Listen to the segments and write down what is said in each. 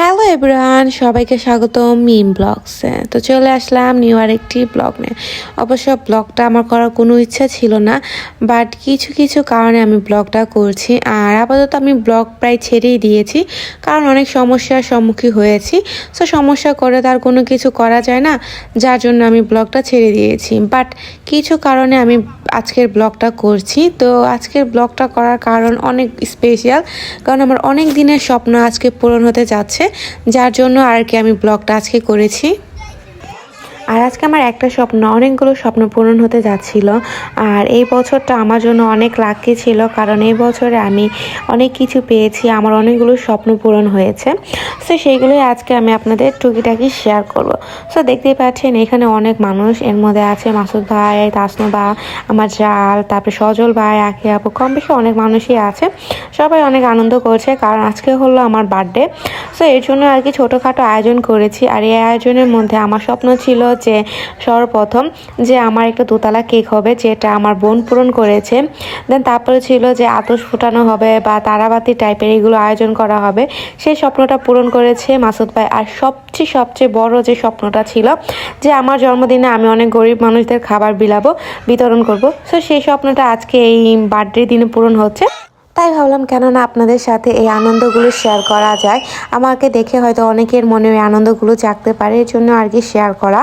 Hello everyone সবাইকে স্বাগতম মিম ব্লগসে। তো চলে আসলাম নিউ আরেকটি ব্লগ নিয়ে। অবশ্য ব্লগটা আমার করার কোনো ইচ্ছা ছিল না বাট কিছু কিছু কারণে আমি ব্লগটা করছি। আর আপাতত আমি ব্লগ প্রায় ছেড়েই দিয়েছি, কারণ অনেক সমস্যার সম্মুখীন হয়েছি। সো সমস্যা করে তার কোনো কিছু করা যায় না, যার জন্য আমি ব্লগটা ছেড়ে দিয়েছি। বাট কিছু কারণে আমি আজকের ব্লগটা করছি। তো আজকের ব্লগটা করার কারণ অনেক স্পেশাল কারণ আমার অনেক দিনের স্বপ্ন আজকে পূরণ হতে যাচ্ছে। যার জন্য আর কি আমি ব্লগটা আজকে করেছি। আর আজকে আমার একটা স্বপ্ন, অনেকগুলো স্বপ্ন পূরণ হতে যাচ্ছিল। আর এই বছরটা আমার জন্য অনেক লাকি ছিল, কারণ এই বছরে আমি অনেক কিছু পেয়েছি, আমার অনেকগুলো স্বপ্ন পূরণ হয়েছে। সো সেইগুলোই আজকে আমি আপনাদের টুকিটাকি শেয়ার করব। সো দেখতেই পাচ্ছেন, এখানে অনেক মানুষ, এর মধ্যে আছে মাসুদ ভাই, তাসনু বা, আমার জাল, তারপরে সজল ভাই, আখি আপু, কম বেশি অনেক মানুষই আছে। সবাই অনেক আনন্দ করছে, কারণ আজকে হলো আমার বার্থডে সো এর জন্য আর কি ছোটোখাটো আয়োজন করেছি, আর এই আয়োজনের মধ্যে আমার স্বপ্ন ছিল যে সর্বপ্রথম যে আমার একটা দোতলা কেক হবে যেটা আমার বোন পূরণ করেছে। দেন তারপরে ছিল যে আতস ফুটানো হবে বা তারাবাতি টাইপের এগুলো আয়োজন করা হবে। সেই স্বপ্নটা পূরণ করেছে মাসুদ ভাই। আর সবচেয়ে সবচেয়ে বড় যে স্বপ্নটা ছিল যে আমার জন্মদিনে আমি অনেক গরিব মানুষদের খাবার বিলাবো, বিতরণ করব। সো সেই স্বপ্নটা আজকে এই বার্থডে দিনে পূরণ হচ্ছে। তাই ভাবলাম কেননা আপনাদের সাথে এই আনন্দগুলো শেয়ার করা যায়। আমাকে দেখে হয়তো অনেকের মনে ওই আনন্দগুলো জাগতে পারে, এর জন্য আর কি শেয়ার করা।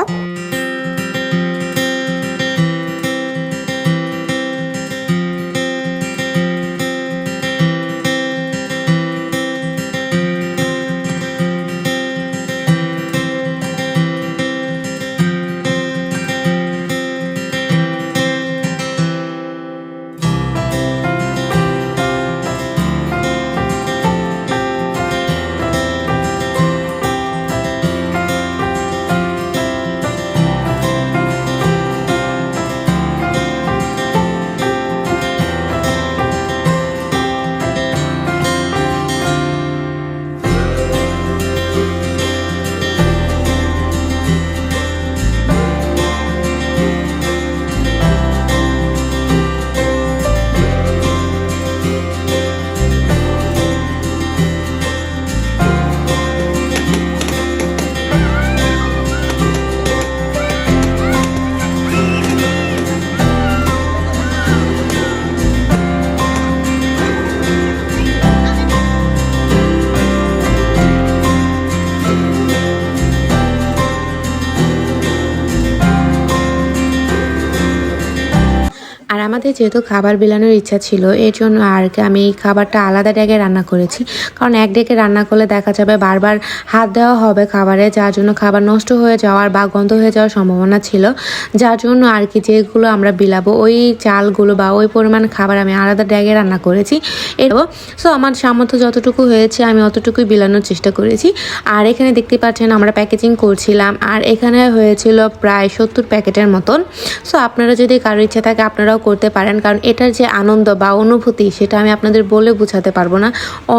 আমাদের যেহেতু খাবার বিলানোর ইচ্ছা ছিল, এর জন্য আর কি আমি এই খাবারটা আলাদা ডেকে রান্না করেছি। কারণ এক ডেকে রান্না করলে দেখা যাবে বারবার হাত দেওয়া হবে খাবারে, যার জন্য খাবার নষ্ট হয়ে যাওয়ার বা গন্ধ হয়ে যাওয়ার সম্ভাবনা ছিল। যার জন্য আর কি যেগুলো আমরা বিলাবো, ওই চালগুলো বা ওই পরিমাণ খাবার আমি আলাদা ড্যাগে রান্না করেছি। এরও সো আমার সামর্থ্য যতটুকু হয়েছে, আমি অতটুকুই বিলানোর চেষ্টা করেছি। আর এখানে দেখতে পাচ্ছেন আমরা প্যাকেজিং করছিলাম, আর এখানে হয়েছিল প্রায় সত্তর প্যাকেটের মতন। সো আপনারা যদি কারোর ইচ্ছা থাকে, আপনারাও করতে পারেন, কারণ এটার যে আনন্দ বা অনুভূতি সেটা আমি আপনাদের বলে বোঝাতে পারব না।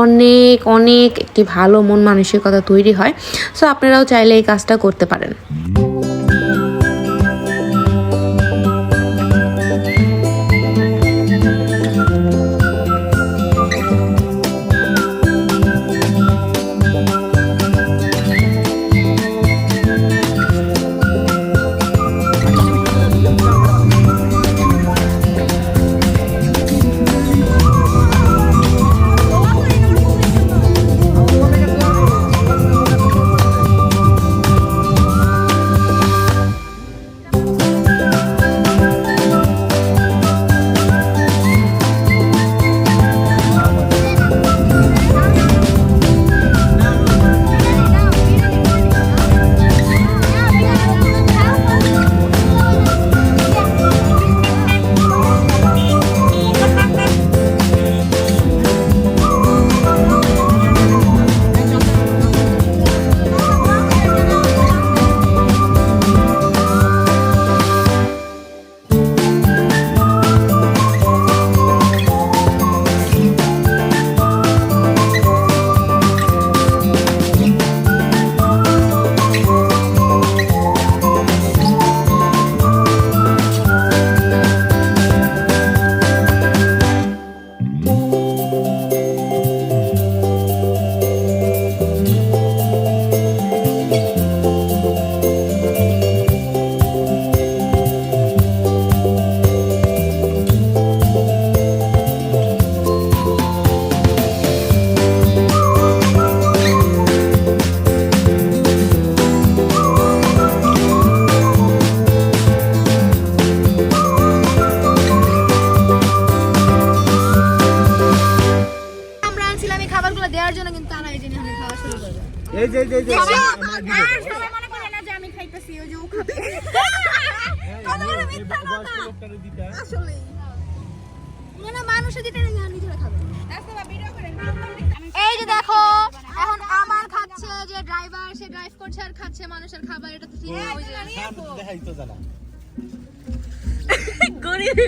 অনেক অনেক একটি ভালো মন মানসিকতা তৈরি হয়। সো আপনারাও চাইলে এই কাজটা করতে পারেন। এই যে এই যে, এই যে সবাই মনে করে না যে আমি খাইতেছি ওই যে ও খাবে। আসলেই। মানে মানুষে দিতে না নিজেরা খাবে। এই যে দেখো এখন আমার খাচ্ছে যে ড্রাইভার সে ড্রাইভ করছে আর খাচ্ছে মানুষের খাবার এটা তো ঠিক। ওই যে দেখাই তো জানা। গরিব